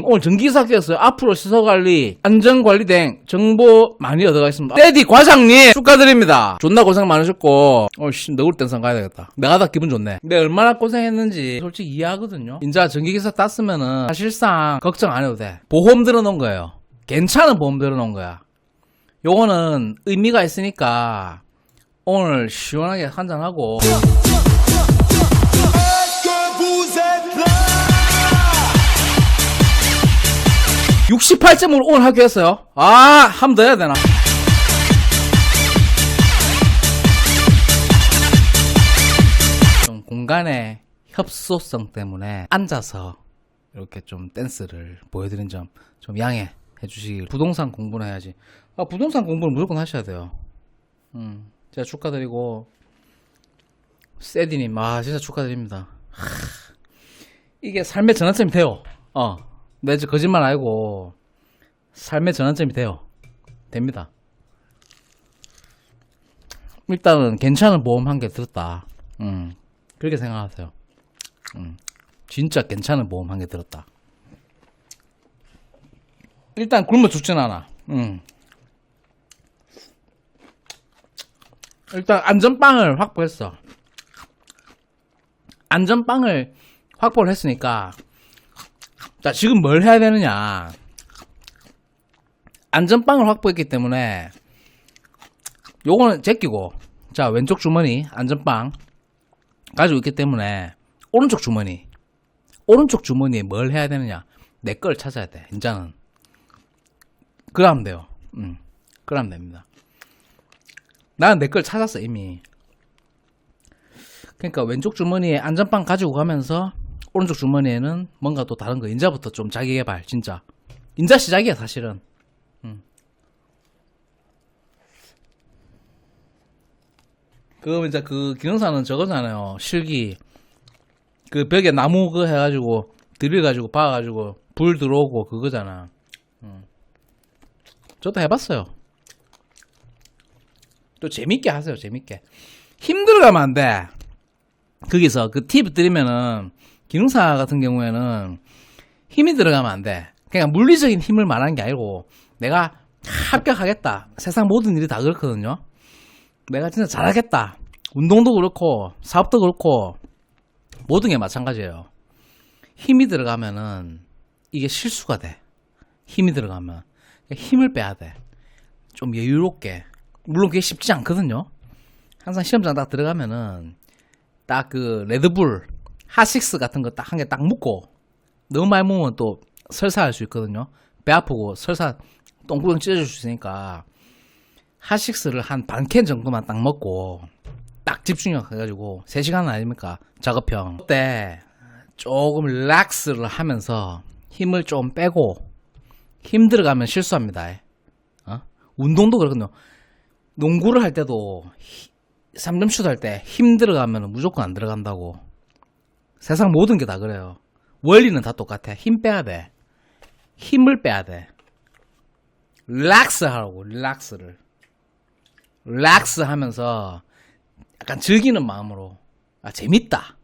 오늘 전기사께서 앞으로 시설관리, 안전관리 등 정보 많이 얻어가겠습니다. 떼디 과장님 축하드립니다. 존나 고생 많으셨고 어씨 너울 땡상 가야 되겠다. 내가 다 기분 좋네. 내가 얼마나 고생했는지 솔직히 이해하거든요. 인자 전기기사 땄으면은 사실상 걱정 안 해도 돼. 보험 들어놓은 거예요. 괜찮은 보험 들어놓은 거야. 요거는 의미가 있으니까 오늘 시원하게 한잔하고 68점을 오늘 하기로 했어요. 아, 한번더 해야 되나? 좀 공간의 협소성 때문에 앉아서 이렇게 좀 댄스를 보여드린 점 좀 양해해 주시길. 부동산 공부는 해야지. 아, 부동산 공부는 무조건 하셔야 돼요. 음, 제가 축하드리고, 세디님, 아, 진짜 축하드립니다. 하, 이게 삶의 전환점이 돼요. 어. 내저 거짓말 아니고, 삶의 전환점이 돼요. 됩니다. 일단은 괜찮은 보험 한 개 들었다. 음, 그렇게 생각하세요. 음, 진짜 괜찮은 보험 한 개 들었다. 일단 굶어 죽진 않아. 음. 일단 안전빵을 확보했어. 안전빵을 확보를 했으니까 자 지금 뭘 해야 되느냐? 안전빵을 확보했기 때문에 요거는 제끼고 자 왼쪽 주머니 안전빵 가지고 있기 때문에 오른쪽 주머니 오른쪽 주머니에 뭘 해야 되느냐? 내 걸 찾아야 돼 이제는. 그러면 돼요. 음 그러면 됩니다. 나는 내 걸 찾았어 이미. 그러니까 왼쪽 주머니에 안전빵 가지고 가면서 오른쪽 주머니에는 뭔가 또 다른 거 인자부터 좀 자기 개발 진짜 인자 시작이야 사실은 그 이제 그 기능사는 저거잖아요. 실기 그 벽에 나무 그 해가지고 들여가지고 박아가지고 불 들어오고 그거잖아. 음. 저도 해봤어요. 또 재밌게 하세요. 재밌게 힘들어가면 안 돼. 거기서 그 팁 드리면은 기능사 같은 경우에는 힘이 들어가면 안 돼. 그냥 물리적인 힘을 말하는 게 아니고 내가 합격하겠다. 세상 모든 일이 다 그렇거든요. 내가 진짜 잘하겠다. 운동도 그렇고 사업도 그렇고 모든 게 마찬가지예요. 힘이 들어가면은 이게 실수가 돼. 힘이 들어가면 힘을 빼야 돼. 좀 여유롭게. 물론 그게 쉽지 않거든요. 항상 시험장 딱 들어가면은 딱 그 레드불 하식스 같은 거 딱 한 개 딱 묶고 너무 많이 먹으면 또 설사할 수 있거든요. 배 아프고 설사 똥구멍 찢어질 수 있으니까 하식스를 한 반 캔 정도만 딱 먹고 딱 집중력 해가지고 3시간 아닙니까? 작업형. 그때 조금 릴렉스를 하면서 힘을 좀 빼고 힘 들어가면 실수합니다. 어? 운동도 그렇거든요. 농구를 할 때도 3점슛 할 때 힘 들어가면 무조건 안 들어간다고 세상 모든 게 다 그래요. 원리는 다 똑같아. 힘 빼야 돼. 힘을 빼야 돼. 릴렉스 하라고 릴렉스를. 릴렉스 하면서 약간 즐기는 마음으로. 아 재밌다.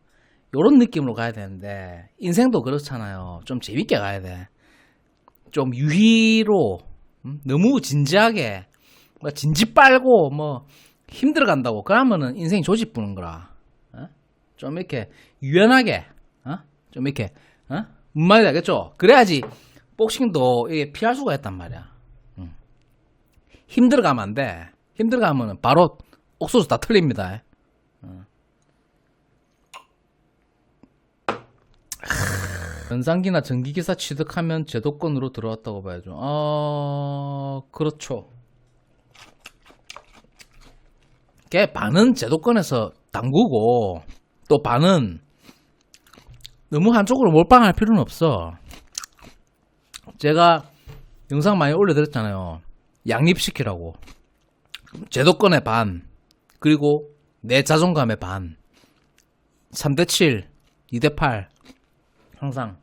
요런 느낌으로 가야 되는데 인생도 그렇잖아요. 좀 재밌게 가야 돼 좀 유희로 음? 너무 진지하게 뭐 진지 빨고 뭐 힘들어 간다고 그러면은 인생이 조집부는 거라. 어? 좀 이렇게 유연하게 어? 좀 이렇게 어? 말인지 알겠죠? 그래야지 복싱도 이게 피할 수가 있단 말이야 음. 힘들어 가면 안 돼. 힘들어 가면 바로 옥수수 다 틀립니다. 어. 하, 연상기나 전기기사 취득하면 제도권으로 들어왔다고 봐야죠. 어, 그렇죠. 걔 반은 제도권에서 담그고 또 반은 너무 한쪽으로 몰빵할 필요는 없어. 제가 영상 많이 올려드렸잖아요. 양립시키라고. 제도권의 반, 그리고 내 자존감의 반. 3대7, 2대8. 항상